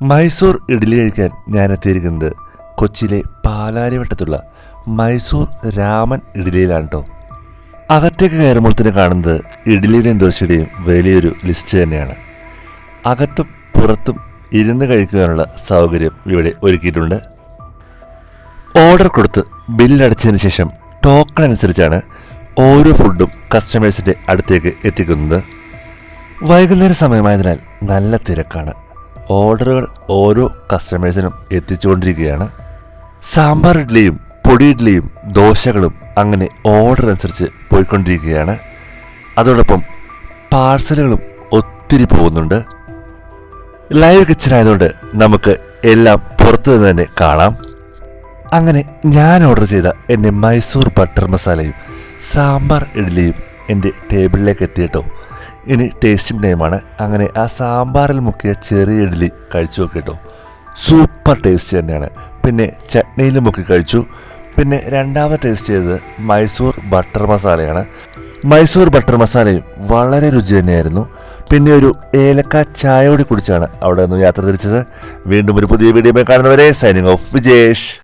മൈസൂർ ഇഡ്ഡലി കഴിക്കാൻ ഞാൻ എത്തിയിരിക്കുന്നത് കൊച്ചിയിലെ പാലാരിവട്ടത്തുള്ള മൈസൂർ രാമൻ ഇഡ്ഡലിയിലാണ് കേട്ടോ അകത്തേക്ക് കയറുമ്പോൾ തന്നെ കാണുന്നത് ഇഡ്ഡലിയുടെയും ദോശയുടെയും വലിയൊരു ലിസ്റ്റ് തന്നെയാണ്. അകത്തും പുറത്തും ഇരുന്ന് കഴിക്കാനുള്ള സൗകര്യം ഇവിടെ ഒരുക്കിയിട്ടുണ്ട്. ഓർഡർ കൊടുത്ത് ബില്ലടച്ചതിന് ശേഷം ടോക്കൺ അനുസരിച്ചാണ് ഓരോ ഫുഡും കസ്റ്റമേഴ്സിന്റെ അടുത്തേക്ക് എത്തിക്കുന്നത്. വൈകുന്നേര സമയമായതിനാൽ നല്ല തിരക്കാണ്. ഓർഡറുകൾ ഓരോ കസ്റ്റമേഴ്സിനും എത്തിച്ചുകൊണ്ടിരിക്കുകയാണ്. സാമ്പാർ ഇഡ്ഡലിയും പൊടി ഇഡ്ഡലിയും ദോശകളും അങ്ങനെ ഓർഡർ അനുസരിച്ച് പോയിക്കൊണ്ടിരിക്കുകയാണ്. അതോടൊപ്പം പാഴ്സലുകളും ഒത്തിരി പോകുന്നുണ്ട്. ലൈവ് കിച്ചൺ ആയതുകൊണ്ട് നമുക്ക് എല്ലാം പുറത്തു നിന്ന് തന്നെ കാണാം. അങ്ങനെ ഞാൻ ഓർഡർ ചെയ്ത എന്റെ മൈസൂർ ബട്ടർ മസാലയും സാമ്പാർ ഇഡ്ഡലിയും എന്റെ ടേബിളിലേക്ക് എത്തിയിട്ടോ. ഇനി ടേസ്റ്റിംഗ് ടൈമാണ് അങ്ങനെ ആ സാമ്പാറിൽ മുക്കിയ ചെറിയ ഇഡ്ഡലി കഴിച്ചു നോക്കിട്ടോ സൂപ്പർ ടേസ്റ്റ് തന്നെയാണ്. പിന്നെ ചട്നിയിൽ മുക്കി കഴിച്ചു. പിന്നെ രണ്ടാമത് ടേസ്റ്റ് ചെയ്തത് മൈസൂർ ബട്ടർ മസാലയാണ്. മൈസൂർ ബട്ടർ മസാലയും വളരെ രുചി തന്നെയായിരുന്നു. പിന്നെ ഒരു ഏലക്ക ചായ കൂടി കുടിച്ചാണ് അവിടെ നിന്ന് യാത്ര തിരിച്ചത്. വീണ്ടും ഒരു പുതിയ വീഡിയോ കാണുന്നവരെ സൈനിങ് ഓഫ് വിജേഷ്.